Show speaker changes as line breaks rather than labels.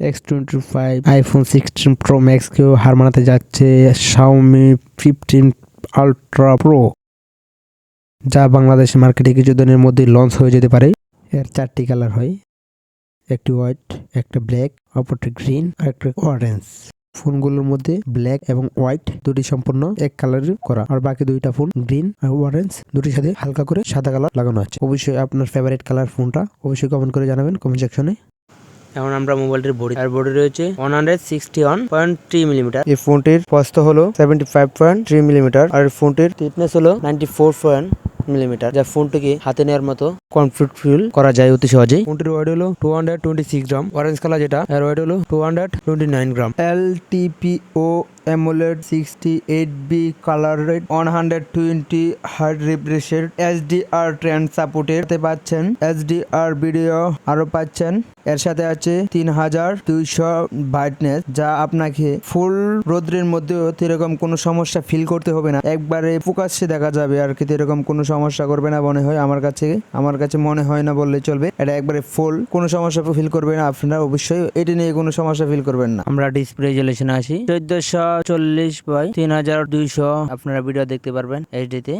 X twenty five iPhone sixteen Pro ম্যাক্সকেও হার মানাতে যাচ্ছে শাওমি ফিফটিন আলট্রা প্রো যা বাংলাদেশের মার্কেটে কিছুদিনের মধ্যে লঞ্চ হয়ে যেতে পারে। এর চারটি কালার হয়, একটি হোয়াইট একটা ব্ল্যাক অপরটি গ্রিন আর একটা অরেঞ্জ ফোনগুলোর মধ্যে ব্ল্যাক এবং হোয়াইট দুটি সম্পূর্ণ এক কালারের করা। আর বাকি দুইটা ফোন গ্রিন আর অরেঞ্জ দুটির সাথে হালকা করে সাদা কালার লাগানো আছে। অবশ্যই আপনার ফেভারিট কালার ফোনটা অবশ্যই কমেন্ট করে জানাবেন কমেন্ট সেকশনে
এখন আমরা মোবাইলটির বডি, আর বডি রয়েছে one hundred sixty one point three millimetre
এই ফোনটির প্রস্থ হলো seventy five point three millimetre আর ফোনটির
থিকনেস হলো নাইনটি ফোর পয়েন্ট মিলিমিটার যা ফোনটিকে হাতে নেওয়ার মতো
কমফোর্ট ফিল করা যায় অতি সহজেই। ফোনটির ওয়েট হলো? Two hundred twenty six gram orange colour যেটা, এর ওয়েট হলো two hundred twenty nine gram L TPO rate one hundred twenty hertz রিফ্রেশের HDR trend সাপোর্টের পাচ্ছেন এইচডিআর ভিডিও আরও পাচ্ছেন। এর সাথে আছে তিন হাজার দুইশো ব্রাইটনেস যা আপনাকে ফুল রোদ্রের মধ্যেও এরকম কোনো সমস্যা ফিল করতে হবে না। একবারে ফোকাসে দেখা যাবে আর কি এরকম কোনো সমস্যা করবে না মনে হয় আমার কাছে। আমার কাছে মনে হয় না বললে চলবে, এটা একবারে ফুল কোনো সমস্যা ফিল করবে না আপনারা, অবশ্যই এটি নিয়ে কোনো সমস্যা ফিল করবেন না।
আমরা ডিসপ্লে রেজুলেশন আসি। চোদ্দশো চল্লিশ বাই তিন হাজার দুইশো, আপনারা ভিডিও দেখতে পারবেন এইচডিতে